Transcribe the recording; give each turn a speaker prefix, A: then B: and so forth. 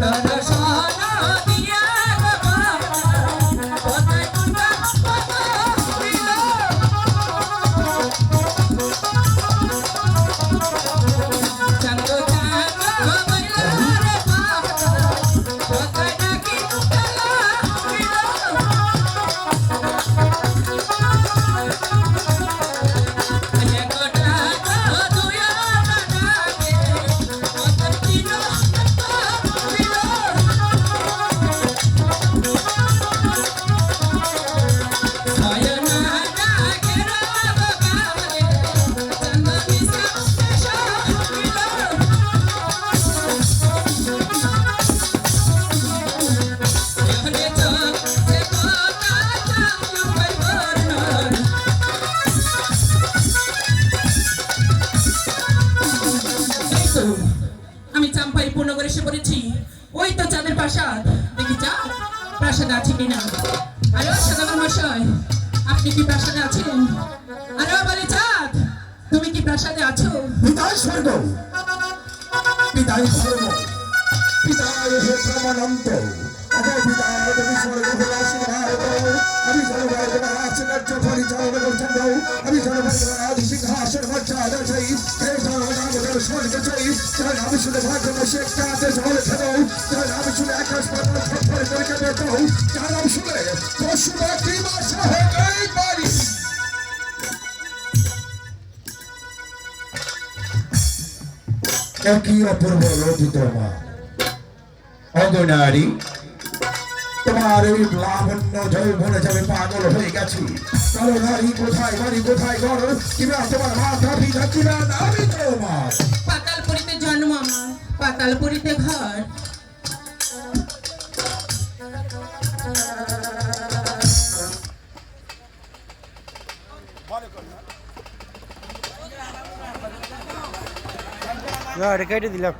A: 감사합니다. এসে পড়েছি ওই তো চাঁদের প্রাসাদ। দেখি যা, প্রাসাদ আছে কিনা? আরও সাধারণ মশাই আপনি কি প্রাসাদে আছেন? আরও বলে, চাঁদ, তুমি কি প্রাসাদে আছো?
B: পিতাই স্বর্গ। পিতাই স্বর্গ। পিতাই হে প্রেমানন্দ অজয় পিতা তুমি স্বর্গ বিলাসী ভারত আমি সর্বভারত রাজনাট্য পরিচালনা করছেন আমি সর্বভারত রাজ সিংহাসন মর্যাদা সেই শ্রেষ্ঠ জনগণ স্বর্গ চাই তাই আমি শুনে ভাগ্য বসে একটা আদেশ বলে খেলো তাই আমি শুনে আকাশ পাতাল ছটফট করে কেটে দাও তার আমি শুনে পশু বাকি বাসা হয়ে পারি একই অপূর্ব রোধিত মা অগনারী তোমার এই লাবণ্য যৌবনে যাবে পাগল হয়ে গেছি। কারও নারী কোথায় বাড়ি কোথায় ঘর কিবা তোমার মাথা পিঠা কিবা নারী তোমার?
A: পাতালপুরিতে জন্ম আমার পাতালপুরিতে ঘর।
C: কেটে দিলাম।